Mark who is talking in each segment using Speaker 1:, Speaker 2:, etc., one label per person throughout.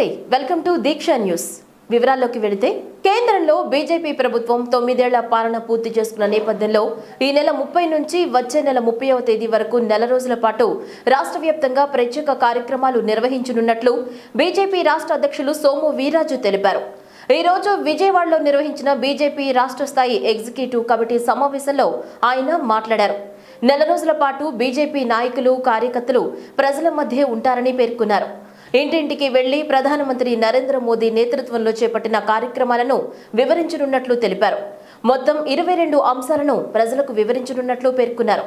Speaker 1: నమస్తే welcome to Deeksha news వివరాల్లోకి వెళితే కేంద్రంలో బీజేపీ ప్రభుత్వం తొమ్మిదేళ్ల పాలన పూర్తి చేసుకున్న నేపథ్యంలో ఈ నెల ముప్పై నుంచి వచ్చే నెల ముప్పైవ తేదీ వరకు నెల రోజుల పాటు రాష్ట్ర వ్యాప్తంగా ప్రత్యేక కార్యక్రమాలు నిర్వహించనున్నట్లు బీజేపీ రాష్ట్ర అధ్యక్షులు సోము వీరాజు తెలిపారు ఈ రోజు విజయవాడలో నిర్వహించిన బీజేపీ రాష్ట్ర స్థాయి ఎగ్జిక్యూటివ్ కమిటీ సమావేశంలో ఆయన మాట్లాడారు నెల రోజుల పాటు బీజేపీ నాయకులు కార్యకర్తలు ప్రజల మధ్య ఉంటారని పేర్కొన్నారు ఇంటింటికి వెళ్లి ప్రధానమంత్రి నరేంద్ర మోదీ నేతృత్వంలో చేపట్టిన కార్యక్రమాలను వివరించనున్నట్లు తెలిపారు మొత్తం ఇరవై రెండు అంశాలను ప్రజలకు వివరించనున్నట్లు పేర్కొన్నారు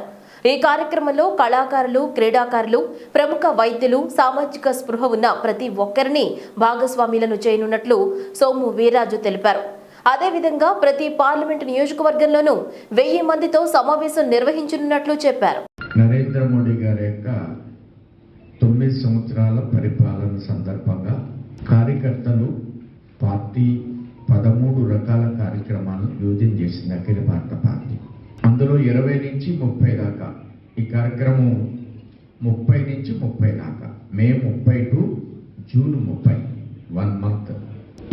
Speaker 1: ఈ కార్యక్రమంలో కళాకారులు క్రీడాకారులు ప్రముఖ వైద్యులు సామాజిక స్పృహ ఉన్న ప్రతి ఒక్కరిని భాగస్వాములను చేయనున్నట్లు సోము వీరాజు తెలిపారు అదేవిధంగా ప్రతి పార్లమెంటు నియోజకవర్గంలోనూ వెయ్యి మందితో సమావేశం నిర్వహించనున్నట్లు చెప్పారు
Speaker 2: నరేంద్ర మోడీ గారి యొక్క సంవత్సరాల పరిపాలన సందర్భంగా కార్యకర్తలు పార్టీ పదమూడు రకాల కార్యక్రమాలను యోజన చేసింది అఖిల భారత పార్టీ అందులో ఇరవై నుంచి ముప్పై దాకా ఈ కార్యక్రమం ముప్పై నుంచి ముప్పై దాకా మే ముప్పై టు జూన్ ముప్పై వన్ మంత్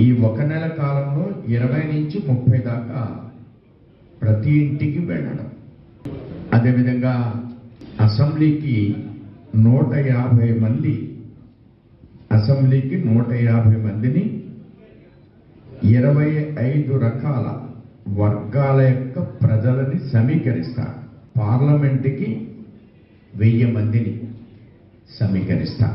Speaker 2: ఈ ఒక నెల కాలంలో ఇరవై నుంచి ముప్పై దాకా ప్రతి ఇంటికి వెళ్ళడం అదేవిధంగా అసెంబ్లీకి నూట యాభై మంది అసెంబ్లీకి నూట యాభై మందిని ఇరవై ఐదు రకాల వర్గాల యొక్క ప్రజలని సమీకరిస్తా పార్లమెంటుకి వెయ్యి మందిని సమీకరిస్తా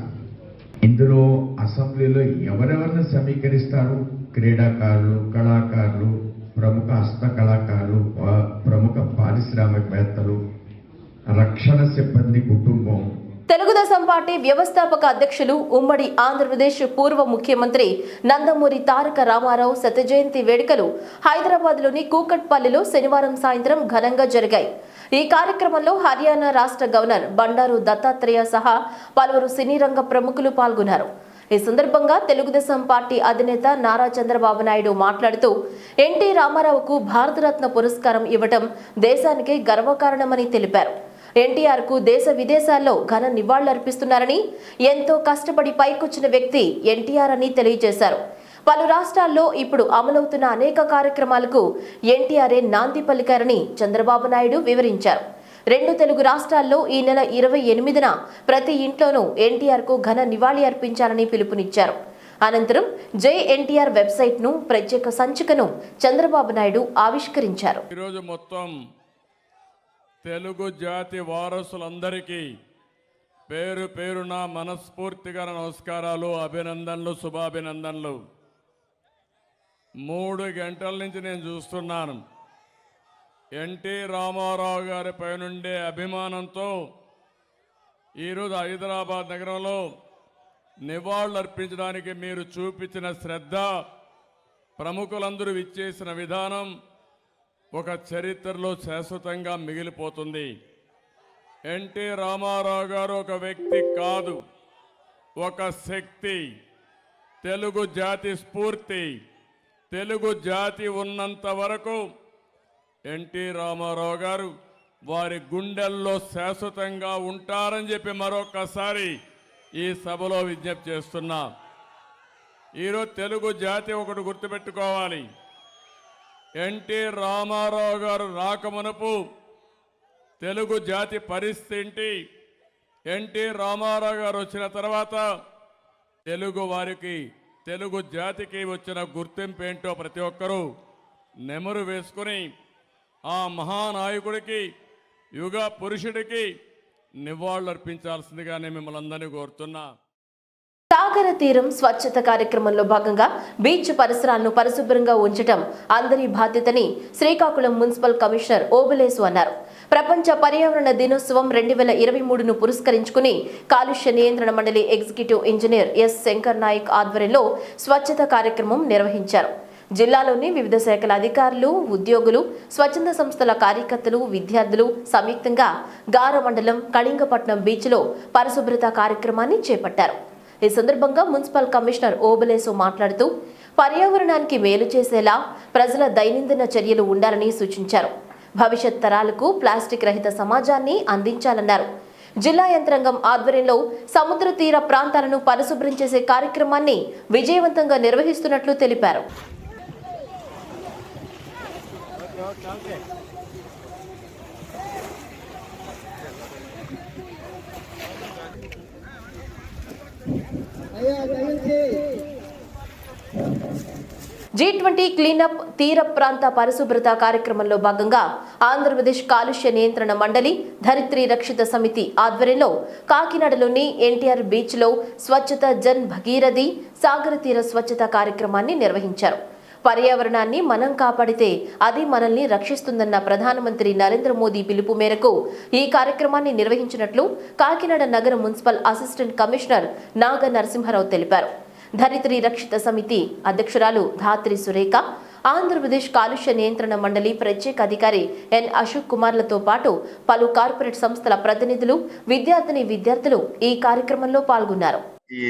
Speaker 2: ఇందులో అసెంబ్లీలో ఎవరెవరిని సమీకరిస్తారు క్రీడాకారులు కళాకారులు ప్రముఖ హస్త కళాకారులు ప్రముఖ పారిశ్రామికవేత్తలు రక్షణ సిబ్బంది కుటుంబం
Speaker 1: తెలుగుదేశం పార్టీ వ్యవస్థాపక అధ్యక్షులు ఉమ్మడి ఆంధ్రప్రదేశ్ పూర్వ ముఖ్యమంత్రి నందమూరి తారక రామారావు శతజయంతి వేడుకలు హైదరాబాద్లోని కూకట్పల్లిలో శనివారం సాయంత్రం ఘనంగా జరిగాయి ఈ కార్యక్రమంలో హర్యానా రాష్ట్ర గవర్నర్ బండారు దత్తాత్రేయ సహా పలువురు సినీ రంగ ప్రముఖులు పాల్గొన్నారు ఈ సందర్భంగా తెలుగుదేశం పార్టీ అధినేత నారా చంద్రబాబు నాయుడు మాట్లాడుతూ ఎన్టీ రామారావుకు భారతరత్న పురస్కారం ఇవ్వటం దేశానికి గర్వకారణమని తెలిపారు ఎన్టీఆర్కు దేశ విదేశాల్లో ఘన నివాళులర్పిస్తున్నారని ఎంతో కష్టపడి పైకొచ్చిన వ్యక్తి ఎన్టీఆర్ అని తెలియజేశారు పలు రాష్ట్రాల్లో ఇప్పుడు అమలవుతున్న అనేక కార్యక్రమాలకు ఎన్టీఆర్ఏ నాంది పలికారని చంద్రబాబు నాయుడు వివరించారు రెండు తెలుగు రాష్ట్రాల్లో ఈ నెల ఇరవై ఎనిమిదిన ప్రతి ఇంట్లోనూ ఎన్టీఆర్కు ఘన నివాళి అర్పించాలని పిలుపునిచ్చారు అనంతరం జై ఎన్టీఆర్ వెబ్సైట్ను ప్రత్యేక సంచికను చంద్రబాబు నాయుడు ఆవిష్కరించారు ఈరోజు మొత్తం
Speaker 3: తెలుగు జాతి వారసులందరికీ పేరు పేరున మనస్ఫూర్తిగా నమస్కారాలు అభినందనలు శుభాభినందనలు మూడు గంటల నుంచి నేను చూస్తున్నాను ఎన్టీ రామారావు గారి పైనుండే అభిమానంతో ఈరోజు హైదరాబాద్ నగరంలో నివాళులు అర్పించడానికి మీరు చూపించిన శ్రద్ధ ప్రముఖులందరూ ఇచ్చేసిన విధానం ఒక చరిత్రలో శాశ్వతంగా మిగిలిపోతుంది ఎన్టీ రామారావు గారు ఒక వ్యక్తి కాదు ఒక శక్తి తెలుగు జాతి స్ఫూర్తి తెలుగు జాతి ఉన్నంత వరకు ఎన్టీ రామారావు గారు వారి గుండెల్లో శాశ్వతంగా ఉంటారని చెప్పి మరొకసారి ఈ సభలో విజ్ఞప్తి చేస్తున్నా ఈరోజు తెలుగు జాతి ఒకటి గుర్తుపెట్టుకోవాలి ఎన్టీ రామారావు గారు రాకమునపు తెలుగు జాతి పరిస్థితి ఎన్టీ రామారావు గారు వచ్చిన తర్వాత తెలుగు వారికి తెలుగు జాతికి వచ్చిన గుర్తింపు ఏంటో ప్రతి ఒక్కరూ నెమరు వేసుకుని ఆ మహానాయకుడికి యుగ పురుషుడికి నివాళులర్పించాల్సిందిగానే మిమ్మల్ని అందరినీ కోరుతున్నా
Speaker 1: సాగర తీరం స్వచ్ఛత కార్యక్రమంలో భాగంగా బీచ్ పరిసరాలను పరిశుభ్రంగా ఉంచడం అందరి బాధ్యతని శ్రీకాకుళం మున్సిపల్ కమిషనర్ ఓబులేసు అన్నారు ప్రపంచ పర్యావరణ దినోత్సవం రెండు వేల ఇరవై మూడును పురస్కరించుకుని కాలుష్య నియంత్రణ మండలి executive engineer S Shankar Naik ఆధ్వర్యంలో స్వచ్ఛత కార్యక్రమం నిర్వహించారు జిల్లాలోని వివిధ శాఖల అధికారులు ఉద్యోగులు స్వచ్ఛంద సంస్థల కార్యకర్తలు విద్యార్థులు సంయుక్తంగా గార మండలం కళింగపట్నం బీచ్లో పరిశుభ్రత కార్యక్రమాన్ని చేపట్టారు ఈ సందర్భంగా మున్సిపల్ కమిషనర్ ఓబలేసో మాట్లాడుతూ పర్యావరణానికి మేలు చేసేలా ప్రజల దైనందిన చర్యలు ఉండాలని సూచించారు భవిష్యత్ తరాలకు ప్లాస్టిక్ రహిత సమాజాన్ని అందించాలన్నారు జిల్లా యంత్రాంగం ఆధ్వర్యంలో సముద్ర తీర ప్రాంతాలను పరిశుభ్రం చేసే కార్యక్రమాన్ని విజయవంతంగా నిర్వహిస్తున్నట్లు తెలిపారు జీ ట్వంటీ క్లీనప్ తీర ప్రాంత పరిశుభ్రత కార్యక్రమంలో భాగంగా ఆంధ్రప్రదేశ్ కాలుష్య నియంత్రణ మండలి ధరిత్రి రక్షిత సమితి ఆధ్వర్యంలో కాకినాడలోని ఎన్టీఆర్ బీచ్లో స్వచ్ఛత జన్ భగీరథి సాగర తీర స్వచ్ఛత కార్యక్రమాన్ని నిర్వహించారు పర్యావరణాన్ని మనం కాపాడితే అది మనల్ని రక్షిస్తుందన్న ప్రధానమంత్రి నరేంద్ర మోదీ పిలుపు మేరకు ఈ కార్యక్రమాన్ని నిర్వహించినట్లు కాకినాడ నగర municipal assistant commissioner Naga Narasimha Rao తెలిపారు ధరిత్రి రక్షిత సమితి అధ్యక్షురాలు ధాత్రి సురేఖ ఆంధ్రప్రదేశ్ కాలుష్య నియంత్రణ మండలి ప్రత్యేక అధికారి ఎన్ అశోక్ కుమార్లతో పాటు పలు కార్పొరేట్ సంస్థల ప్రతినిధులు విద్యార్థిని విద్యార్థులు ఈ కార్యక్రమంలో పాల్గొన్నారు
Speaker 4: ఈ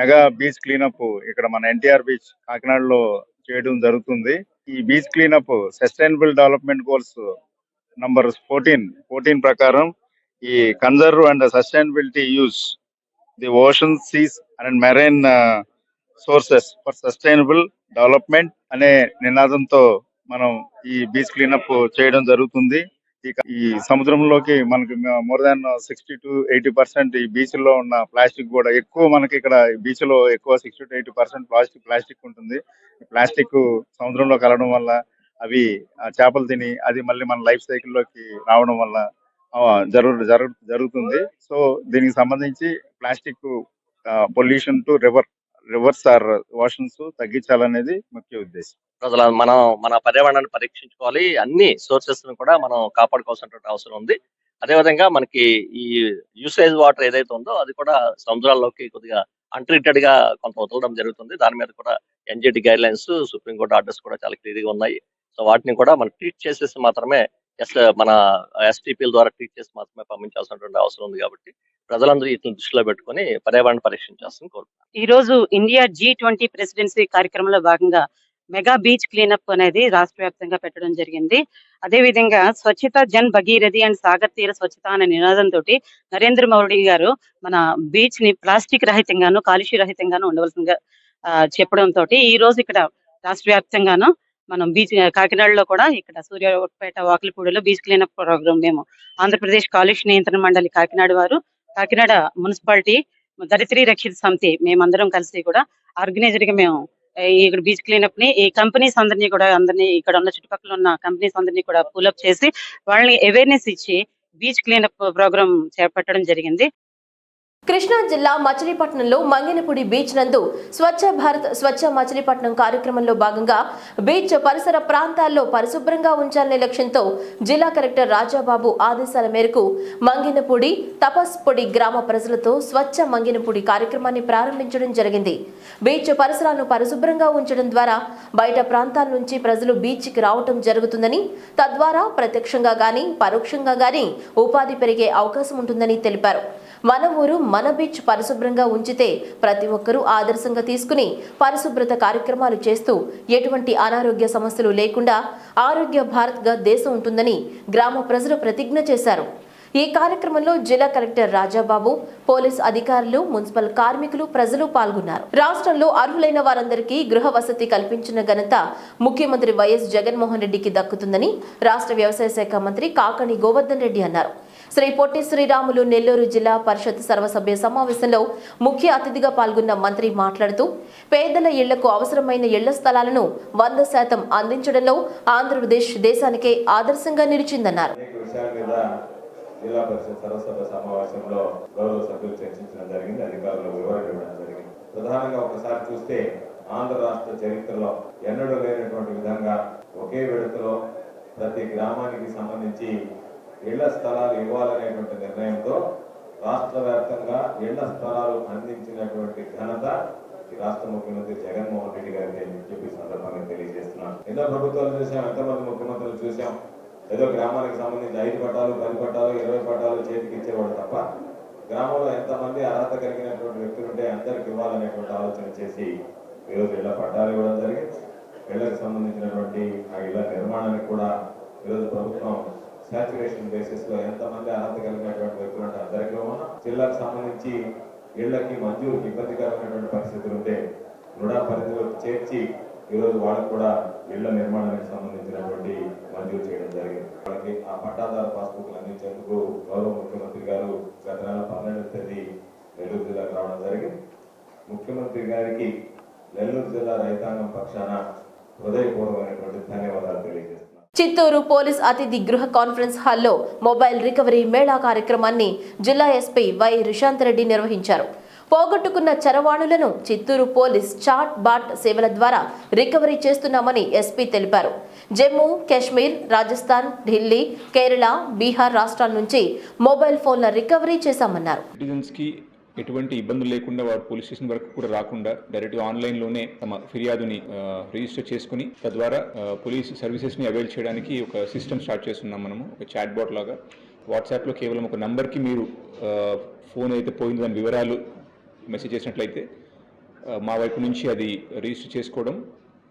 Speaker 4: మెగా బీచ్ క్లీనప్ ఇక్కడ మన ఎన్టీఆర్ బీచ్ కాకినాడలో చేయడం జరుగుతుంది ఈ beach cleanup sustainable development goals number fourteen fourteen ప్రకారం ఈ conserve and sustainability use the ocean seas and marine sources for sustainable development అనే నినాదంతో మనం ఈ బీచ్ క్లీనప్ చేయడం జరుగుతుంది ఇక ఈ సముద్రంలోకి మనకి more than sixty to eighty percent ఈ బీచ్ లో ఉన్న ప్లాస్టిక్ కూడా ఎక్కువ మనకి ఇక్కడ బీచ్ లో ఎక్కువ sixty to eighty percent plastic plastic ఉంటుంది ప్లాస్టిక్ సముద్రంలో కలవడం వల్ల అవి చేపలు తిని అది మళ్ళీ మన లైఫ్ సైకిల్ లోకి రావడం వల్ల జరు జరుగుతుంది సో దీనికి సంబంధించి plastic pollution to river rivers or oceans తగ్గించాలనేది ముఖ్య ఉద్దేశం ప్రజల మనం మన పర్యావరణాన్ని పరీక్షించుకోవాలి అన్ని సోర్సెస్ ను కూడా మనం కాపాడుకోవాల్సిన అవసరం ఉంది అదేవిధంగా మనకి ఈ యూసేజ్ వాటర్ ఏదైతే ఉందో అది కూడా సముద్రాల్లోకి కొద్దిగా అన్ట్రీటెడ్ గా కొంత వదలడం జరుగుతుంది దాని మీద కూడా NGT guidelines Supreme Court orders కూడా చాలా క్లియర్గా ఉన్నాయి సో వాటిని కూడా మనం ట్రీట్ చేసేసి మాత్రమే ఎస్ మన ఎస్టీపీల ద్వారా ట్రీట్ చేసి మాత్రమే పంపించాల్సినటువంటి అవసరం ఉంది కాబట్టి ప్రజలందరూ వీటిని దృష్టిలో పెట్టుకుని పర్యావరణ పరీక్షించాల్సిన కోరుతున్నాను
Speaker 1: ఈ రోజు ఇండియా జీ ట్వంటీ ప్రెసిడెన్సీ కార్యక్రమంలో భాగంగా మెగా బీచ్ క్లీనప్ అనేది రాష్ట్ర వ్యాప్తంగా పెట్టడం జరిగింది అదే విధంగా స్వచ్ఛత జన్ భగీరథి అండ్ సాగర్ తీర స్వచ్ఛత అనే నినాదంతో నరేంద్ర మోడీ గారు మన బీచ్ ని ప్లాస్టిక్ రహితంగాను కాలుష్య రహితంగాను ఉండవలసిందిగా చెప్పడంతో ఈ రోజు ఇక్కడ రాష్ట్ర వ్యాప్తంగాను మనం బీచ్ కాకినాడలో కూడా ఇక్కడ సూర్యాపేట వాకిలిపూడిలో బీచ్ క్లీనప్ ప్రోగ్రామ్ మేము ఆంధ్రప్రదేశ్ కాలుష్య నియంత్రణ మండలి కాకినాడ వారు కాకినాడ మున్సిపాలిటీ దరిత్రి రక్షిత సమితి మేమందరం కలిసి కూడా ఆర్గనైజర్ గా మేము ఇక్కడ బీచ్ క్లీనప్ ని ఈ కంపెనీస్ అందరినీ కూడా అందరినీ ఇక్కడ ఉన్న చుట్టుపక్కల ఉన్న కంపెనీస్ అందరినీ కూడా పూలప్ చేసి వాళ్ళని అవేర్నెస్ ఇచ్చి బీచ్ క్లీనప్ ప్రోగ్రామ్ చేపట్టడం జరిగింది కృష్ణా జిల్లా మచిలీపట్నంలో మంగినపూడి బీచ్ నందు స్వచ్ఛ భారత్ స్వచ్ఛ మచిలీపట్నం కార్యక్రమంలో భాగంగా బీచ్ పరిసర ప్రాంతాల్లో పరిశుభ్రంగా ఉంచాలనే లక్ష్యంతో జిల్లా కలెక్టర్ రాజాబాబు ఆదేశాల మేరకు మంగినపూడి తపస్పొడి గ్రామ ప్రజలతో స్వచ్ఛ మంగినపూడి కార్యక్రమాన్ని ప్రారంభించడం జరిగింది బీచ్ పరిసరాలను పరిశుభ్రంగా ఉంచడం ద్వారా బయట ప్రాంతాల నుంచి ప్రజలు బీచ్కి రావటం జరుగుతుందని తద్వారా ప్రత్యక్షంగా గానీ పరోక్షంగా గానీ ఉపాధి పెరిగే అవకాశం ఉంటుందని తెలిపారు మన ఊరు మన బీచ్ పరిశుభ్రంగా ఉంచితే ప్రతి ఒక్కరూ ఆదర్శంగా తీసుకుని పరిశుభ్రత కార్యక్రమాలు చేస్తూ ఎటువంటి అనారోగ్య సమస్యలు లేకుండా ఆరోగ్య భారత్గా దేశం ఉంటుందని గ్రామ ప్రజలు ప్రతిజ్ఞ చేశారు ఈ కార్యక్రమంలో జిల్లా కలెక్టర్ రాజాబాబు పోలీస్ అధికారులు మున్సిపల్ కార్మికులు ప్రజలు పాల్గొన్నారు రాష్ట్రంలో అర్హులైన వారందరికీ గృహ వసతి కల్పించిన ఘనత ముఖ్యమంత్రి వైఎస్ జగన్మోహన్ రెడ్డికి దక్కుతుందని రాష్ట్ర వ్యవసాయ శాఖ మంత్రి కాకణి గోవర్ధన్ రెడ్డి అన్నారు శ్రీ పొట్టి శ్రీరాములు నెల్లూరు జిల్లా పరిషత్ సర్వసభ్య సమావేశంలో ముఖ్య అతిథిగా పాల్గొన్న మంత్రి మాట్లాడుతూ పేదల ఇళ్లకు అవసరమైన ఇళ్ల స్థలాలను వంద శాతం అందించడంలో ఆంధ్రప్రదేశ్ దేశానికే ఆదర్శంగా నిలిచిందన్నారు
Speaker 5: జిల్లా పరిషత్ సర్వసభ సమావేశంలో గౌరవ సభ్యులు చర్చించడం జరిగింది అధికారులు వివరణ ఇవ్వడం జరిగింది ప్రధానంగా ఒకసారి చూస్తే ఆంధ్ర రాష్ట్ర చరిత్రలో ఎన్నడూ లేనటువంటి విధంగా ఒకే విడతలో ప్రతి గ్రామానికి సంబంధించి ఇళ్ల స్థలాలు ఇవ్వాలనేటువంటి నిర్ణయంతో రాష్ట్ర వ్యాప్తంగా ఇళ్ల స్థలాలు అందించినటువంటి ఘనత ఈ రాష్ట్ర ముఖ్యమంత్రి జగన్మోహన్ రెడ్డి గారికి అని చెప్పి సందర్భంగా తెలియజేస్తున్నాను ఎన్నో ప్రభుత్వాలు చూసాం ఎంతమంది ముఖ్యమంత్రులు చూసాం ఏదో గ్రామానికి సంబంధించి ఐదు పట్టాలు పది పట్టాలు ఇరవై పట్టాలు చేతికి ఇచ్చేవాడు తప్ప గ్రామంలో ఎంతమంది అర్హత కలిగినటువంటి వ్యక్తులు ఉంటే అందరికి ఇవ్వాలనేటువంటి ఆలోచన చేసి ఈరోజు ఇళ్ల పట్టాలు ఇవ్వడం జరిగింది ఇళ్లకు సంబంధించినటువంటి ఆ ఇళ్ల నిర్మాణానికి కూడా ఈరోజు ప్రభుత్వం సాచురేషన్ బేసిస్ లో మంది అర్హత కలిగినటువంటి వ్యక్తులు ఉంటే అందరిలో జిల్లాకు సంబంధించి ఇళ్లకి మంజూరు ఇబ్బందికరమైనటువంటి పరిస్థితులు ఉంటే రుణ పరిధిలో చేర్చి ఈరోజు వాళ్ళకు కూడా ఇళ్ల నిర్మాణానికి సంబంధించినటువంటి మంజూరు చేయడం జరిగింది వాళ్ళకి ఆ పట్టాదారు పాస్బుక్లు అందించేందుకు గౌరవ ముఖ్యమంత్రి గారు గత నెల పన్నెండవ తేదీ నెల్లూరు జిల్లాకు రావడం జరిగింది ముఖ్యమంత్రి గారికి నెల్లూరు జిల్లా రైతాంగం పక్షాన హృదయపూర్వమైనటువంటి ధన్యవాదాలు తెలియజేస్తారు
Speaker 1: చిత్తూరు పోలీస్ అతిథి గృహ కాన్ఫరెన్స్ హాల్లో మొబైల్ రికవరీ మేళా కార్యక్రమాన్ని జిల్లా ఎస్పీ వై రిషాంత్ రెడ్డి నిర్వహించారు పోగొట్టుకున్న చరవాణులను చిత్తూరు పోలీస్ చాట్ బాట్ సేవల ద్వారా రికవరీ చేస్తున్నామని ఎస్పీ తెలిపారు జమ్మూ కాశ్మీర్ రాజస్థాన్ ఢిల్లీ కేరళ బీహార్ రాష్ట్రాల నుంచి మొబైల్ ఫోన్ల రికవరీ చేశామన్నారు
Speaker 6: ఎటువంటి ఇబ్బందులు లేకుండా వారు పోలీస్ స్టేషన్ వరకు కూడా రాకుండా డైరెక్ట్గా ఆన్లైన్లోనే తమ ఫిర్యాదుని రిజిస్టర్ చేసుకుని తద్వారా పోలీస్ సర్వీసెస్ని అవైల్ చేయడానికి ఒక సిస్టమ్ స్టార్ట్ చేస్తున్నాం మనము ఒక చాట్ బాట్ లాగా వాట్సాప్లో కేవలం ఒక కి మీరు ఫోన్ అయితే పోయింది దాని వివరాలు మెసేజ్ చేసినట్లయితే మా వైపు నుంచి అది రిజిస్టర్ చేసుకోవడం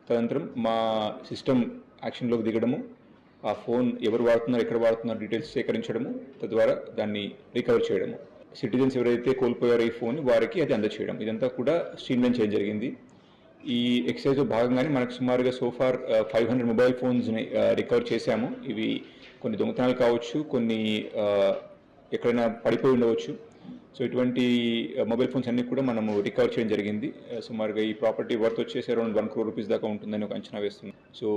Speaker 6: తదనంతరం మా సిస్టమ్ యాక్షన్లోకి దిగడము ఆ ఫోన్ ఎవరు వాడుతున్నారు ఎక్కడ వాడుతున్నారు డీటెయిల్స్ సేకరించడము తద్వారా దాన్ని రికవర్ చేయడము సిటిజన్స్ ఎవరైతే కోల్పోయారో ఈ ఫోన్ వారికి అది అందచేయడం ఇదంతా కూడా స్ట్రీమ్లైన్ చేయడం జరిగింది ఈ ఎక్సైజ్ భాగంగానే మనకు సుమారుగా సోఫార్ ఫైవ్ హండ్రెడ్ మొబైల్ ఫోన్స్ని రికవర్ చేశాము ఇవి కొన్ని దొంగతనాలు కావచ్చు కొన్ని ఎక్కడైనా పడిపోయి ఉండవచ్చు సో ఇటువంటి మొబైల్ uh, ఫోన్స్ అన్ని కూడా మనము రికవర్ చేయడం జరిగింది uh, సుమారుగా ఈ ప్రాపర్టీ వర్త్ వచ్చేసి అరౌండ్ వన్ క్రోర్ రూపీస్ దాకా ఉంటుందని ఒక అంచనా వేస్తుంది సో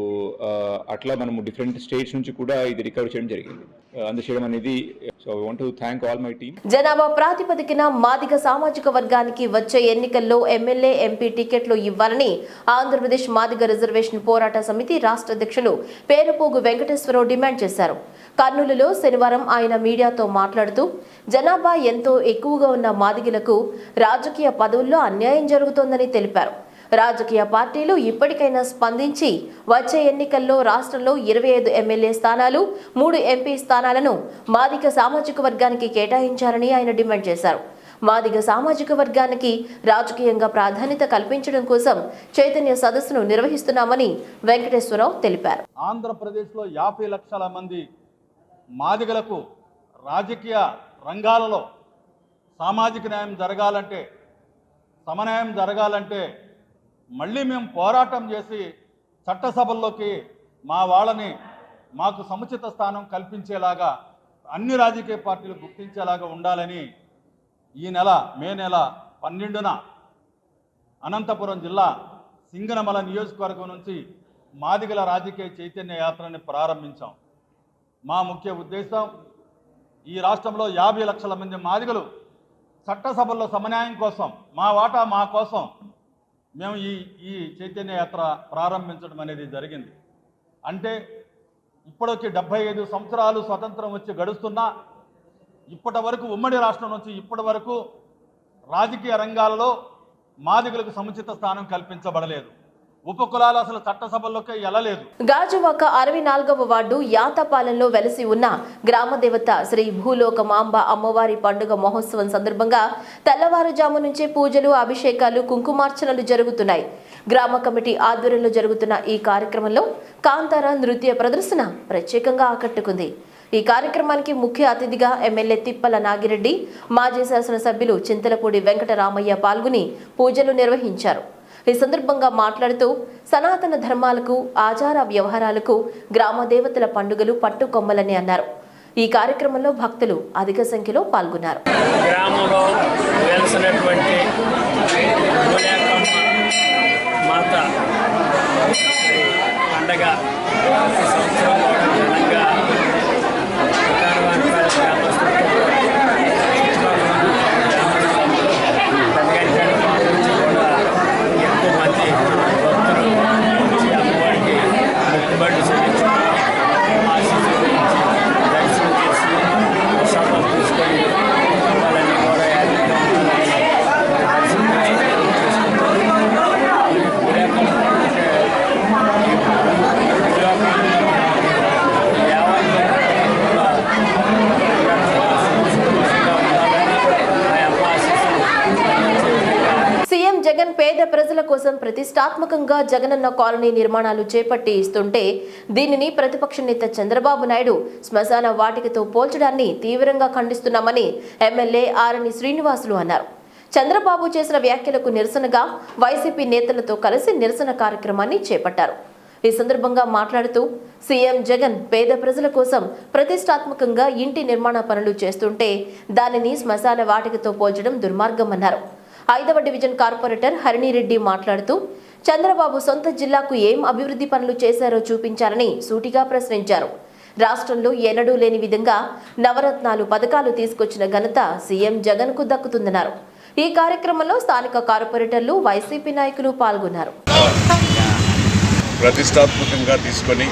Speaker 6: uh, అట్లా మనము డిఫరెంట్ స్టేట్స్ నుంచి కూడా ఇది రికవర్ చేయడం జరిగింది అందచేయడం అనేది so want thank all my team
Speaker 1: జనాభా ప్రాతిపదికన మాదిగ సామాజిక వర్గానికి వచ్చే ఎన్నికల్లో ఎమ్మెల్యే ఎంపీ టికెట్లు ఇవ్వాలని ఆంధ్రప్రదేశ్ మాదిగ రిజర్వేషన్ పోరాట సమితి రాష్ట్ర అధ్యక్షులు పేరుపోగు వెంకటేశ్వరరావు డిమాండ్ చేశారు కర్నూలులో శనివారం ఆయన మీడియాతో మాట్లాడుతూ జనాభా ఎంతో ఎక్కువగా ఉన్న మాదిగిలకు రాజకీయ పదవుల్లో అన్యాయం జరుగుతోందని తెలిపారు రాజకీయ పార్టీలు ఇప్పటికైనా స్పందించి వచ్చే ఎన్నికల్లో రాష్ట్రంలో ఇరవై ఐదు ఎమ్మెల్యే స్థానాలు మూడు ఎంపీ స్థానాలను మాదిక సామాజిక వర్గానికి కేటాయించారని ఆయన డిమాండ్ చేశారు మాదిగ సామాజిక వర్గానికి రాజకీయంగా ప్రాధాన్యత కల్పించడం కోసం చైతన్య సదస్సును నిర్వహిస్తున్నామని వెంకటేశ్వరరావు తెలిపారు
Speaker 7: ఆంధ్రప్రదేశ్లో యాభై లక్షల మంది మాదిగలకు రాజకీయ రంగాలలో సామాజిక న్యాయం జరగాలంటే సమన్యాయం జరగాలంటే మళ్ళీ మేము పోరాటం చేసి చట్టసభల్లోకి మా వాళ్ళని మాకు సముచిత స్థానం కల్పించేలాగా అన్ని రాజకీయ పార్టీలు గుర్తించేలాగా ఉండాలని ఈ నెల మే నెల పన్నెండున అనంతపురం జిల్లా సింగనమల నియోజకవర్గం నుంచి మాదిగల రాజకీయ చైతన్య యాత్రని ప్రారంభించాం మా ముఖ్య ఉద్దేశం ఈ రాష్ట్రంలో యాభై లక్షల మంది మాదిగలు చట్టసభల్లో సమన్యాయం కోసం మా వాటా మా కోసం మేము ఈ ఈ చైతన్య యాత్ర ప్రారంభించడం అనేది జరిగింది అంటే ఇప్పటికి డెబ్బై ఐదు సంవత్సరాలు స్వతంత్రం వచ్చి గడుస్తున్నా ఇప్పటి వరకు ఉమ్మడి రాష్ట్రం నుంచి ఇప్పటి వరకు రాజకీయ రంగాలలో మాదిగలకు సముచిత స్థానం కల్పించబడలేదు అసలు వెళ్ళలేదు
Speaker 1: గాజువాక అరవై నాలుగవ వార్డు యాతపాలెంలో వెలసి ఉన్న గ్రామదేవత శ్రీ భూలోక మాంబ అమ్మవారి పండుగ మహోత్సవం సందర్భంగా తెల్లవారుజాము నుంచే పూజలు అభిషేకాలు కుంకుమార్చనలు జరుగుతున్నాయి గ్రామ కమిటీ ఆధ్వర్యంలో జరుగుతున్న ఈ కార్యక్రమంలో కాంతార నృత్య ప్రదర్శన ప్రత్యేకంగా ఆకట్టుకుంది ఈ కార్యక్రమానికి ముఖ్య అతిథిగా ఎమ్మెల్యే తిప్పల నాగిరెడ్డి మాజీ శాసనసభ్యులు చింతలపూడి వెంకటరామయ్య పాల్గొని పూజలు నిర్వహించారు ఈ సందర్భంగా మాట్లాడుతూ సనాతన ధర్మాలకు ఆచార వ్యవహారాలకు గ్రామ దేవతల పండుగలు పట్టుకొమ్మలని అన్నారు ఈ కార్యక్రమంలో భక్తులు అధిక సంఖ్యలో పాల్గొన్నారు
Speaker 3: గ్రామంలో వెలిసినటువంటి
Speaker 1: కోసం ప్రతిష్టాత్మకంగా జగనన్న కాలనీ నిర్మాణాలు చేపట్టి ఇస్తుంటే దీనిని ప్రతిపక్ష నేత చంద్రబాబు నాయుడు శ్మశాన వాటికతో పోల్చడాన్ని తీవ్రంగా ఖండిస్తున్నామని ఎమ్మెల్యే ఆర్ని శ్రీనివాసులు అన్నారు చంద్రబాబు చేసిన వ్యాఖ్యలకు నిరసనగా వైసీపీ నేతలతో కలిసి నిరసన కార్యక్రమాన్ని చేపట్టారు ఈ సందర్భంగా మాట్లాడుతూ సీఎం జగన్ పేద ప్రజల కోసం ప్రతిష్టాత్మకంగా ఇంటి నిర్మాణ పనులు చేస్తుంటే దానిని శ్మశాన వాటికతో పోల్చడం దుర్మార్గమన్నారు ఐదవ డివిజన్ కార్పొరేటర్ హరిణిరెడ్డి మాట్లాడుతూ చంద్రబాబు సొంత జిల్లాకు ఏం అభివృద్ధి పనులు చేశారో చూపించాలని సూటిగా ప్రశ్నించారు రాష్ట్రంలో ఎన్నడూ లేని విధంగా నవరత్నాలు పథకాలు తీసుకొచ్చిన ఘనత సీఎం జగన్ కు దక్కుతుందన్నారు ఈ కార్యక్రమంలో స్థానిక కార్పొరేటర్లు వైసీపీ నాయకులు పాల్గొన్నారు
Speaker 8: ప్రతిష్టాత్మకంగా తీసుకొని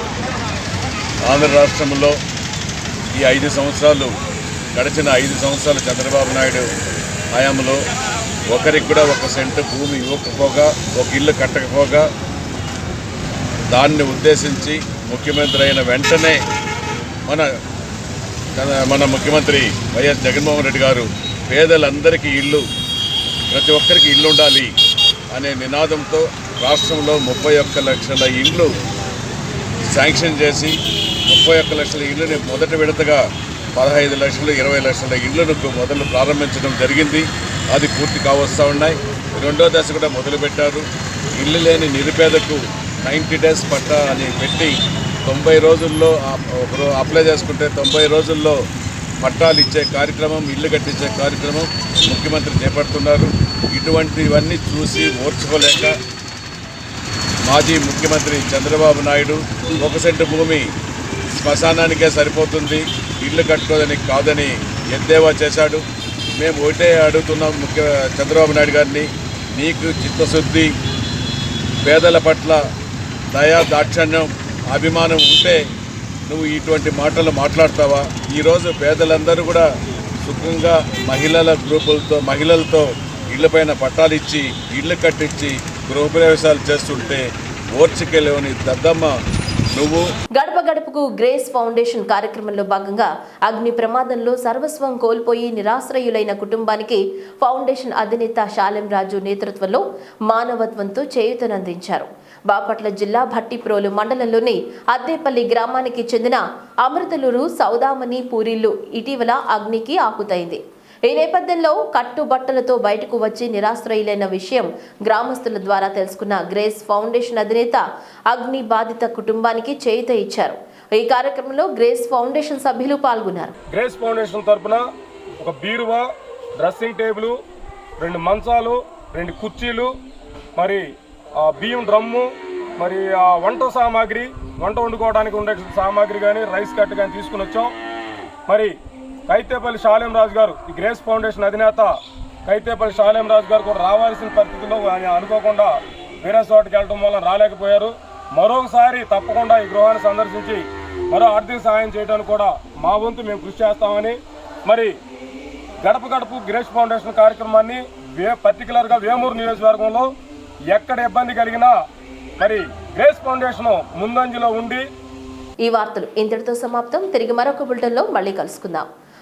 Speaker 8: ఆంధ్ర రాష్ట్రంలో ఈ ఐదు సంవత్సరాలు గడిచిన ఐదు సంవత్సరాలు చంద్రబాబు నాయుడు హయాంలో ఒకరికి కూడా ఒక సెంట్ భూమి ఇవ్వకపోగా ఒక ఇల్లు కట్టకపోగా దాన్ని ఉద్దేశించి ముఖ్యమంత్రి అయిన వెంటనే మన మన ముఖ్యమంత్రి వైఎస్ జగన్మోహన్ రెడ్డి గారు పేదలందరికీ ఇల్లు ప్రతి ఒక్కరికి ఇల్లు ఉండాలి అనే నినాదంతో రాష్ట్రంలో ముప్పై ఒక్క లక్షల ఇల్లు శాంక్షన్ చేసి ముప్పై ఒక్క లక్షల ఇళ్ళని మొదటి విడతగా పదహైదు లక్షలు ఇరవై లక్షల ఇళ్లను మొదలు ప్రారంభించడం జరిగింది అది పూర్తి కావస్తూ ఉన్నాయి రెండో దశ కూడా మొదలుపెట్టారు ఇల్లు లేని నిరుపేదకు నైంటీ డేస్ పట్టా అని పెట్టి తొంభై రోజుల్లో అప్లై చేసుకుంటే తొంభై రోజుల్లో పట్టాలు ఇచ్చే కార్యక్రమం ఇల్లు కట్టించే కార్యక్రమం ముఖ్యమంత్రి చేపడుతున్నారు ఇటువంటివన్నీ చూసి ఓర్చుకోలేక మాజీ ముఖ్యమంత్రి చంద్రబాబు నాయుడు ఒక సెంటు భూమి శ్మశానానికే సరిపోతుంది ఇల్లు కట్టుకోదని కాదని ఎద్దేవా చేశాడు మేము ఒకటే అడుగుతున్నాం ముఖ్య చంద్రబాబు నాయుడు గారిని నీకు చిత్తశుద్ధి పేదల పట్ల దయా దాక్షణ్యం అభిమానం ఉంటే నువ్వు ఇటువంటి మాటలు మాట్లాడతావా ఈరోజు పేదలందరూ కూడా సుఖంగా మహిళల గ్రూపులతో మహిళలతో ఇళ్లపైన పట్టాలు ఇచ్చి ఇళ్ళు కట్టించి గృహప్రవేశాలు చేస్తుంటే ఓర్చికలోని దద్దమ్మ నువ్వు
Speaker 1: గడప గడపకు గ్రేస్ ఫౌండేషన్ కార్యక్రమంలో భాగంగా అగ్ని ప్రమాదంలో సర్వస్వం కోల్పోయి నిరాశ్రయులైన కుటుంబానికి ఫౌండేషన్ అధినేత శాలెం రాజు నేతృత్వంలో మానవత్వంతో చేయూతనందించారు బాపట్ల జిల్లా భట్టిప్రోలు మండలంలోని అద్దేపల్లి గ్రామానికి చెందిన అమృతలూరు సౌదామణి పూరిల్లు ఇటీవల అగ్నికి ఆకుతైంది ఈ నేపథ్యంలో కట్టుబట్టలతో బయటకు వచ్చి నిరాశ్రయులైన విషయం గ్రామస్తుల ద్వారా తెలుసుకున్న గ్రేస్ ఫౌండేషన్ అధినేత అగ్ని బాధిత కుటుంబానికి చేయుత ఇచ్చారు ఈ కార్యక్రమంలో గ్రేస్ ఫౌండేషన్ సభ్యులు పాల్గొన్నారు
Speaker 7: గ్రేస్ ఫౌండేషన్ తరఫున ఒక బీరువా డ్రెస్సింగ్ టేబుల్ రెండు మంచాలు రెండు కుర్చీలు మరి బియ్యం డ్రమ్ము మరి ఆ వంట సామాగ్రి వంట వండుకోవడానికి ఉండే సామాగ్రి కానీ రైస్ కట్టు కానీ తీసుకుని వచ్చాం మరి కైతేపల్లి షాలేం రాజు గారు ఈ గ్రేస్ ఫౌండేషన్ అధినేత కైతేపల్లి షాలేం రాజు గారు కూడా రావాల్సిన పరిస్థితుల్లో ఆయన అనుకోకుండా వీరస్వాటికి వెళ్ళడం వల్ల రాలేకపోయారు మరొకసారి తప్పకుండా ఈ గృహాన్ని సందర్శించి మరో ఆర్థిక సహాయం చేయడానికి కూడా మా వంతు మేము కృషి చేస్తామని మరి గడప గడపు గ్రేస్ ఫౌండేషన్ కార్యక్రమాన్ని వే పర్టికులర్గా వేమూరు నియోజకవర్గంలో ఎక్కడ ఇబ్బంది కలిగినా మరి గ్రేస్ ఫౌండేషన్ ముందంజలో ఉండి
Speaker 1: ఈ వార్తలు ఇంతటితో సమాప్తం తిరిగి మరొక బులెటిన్లో మళ్ళీ కలుసుకుందాం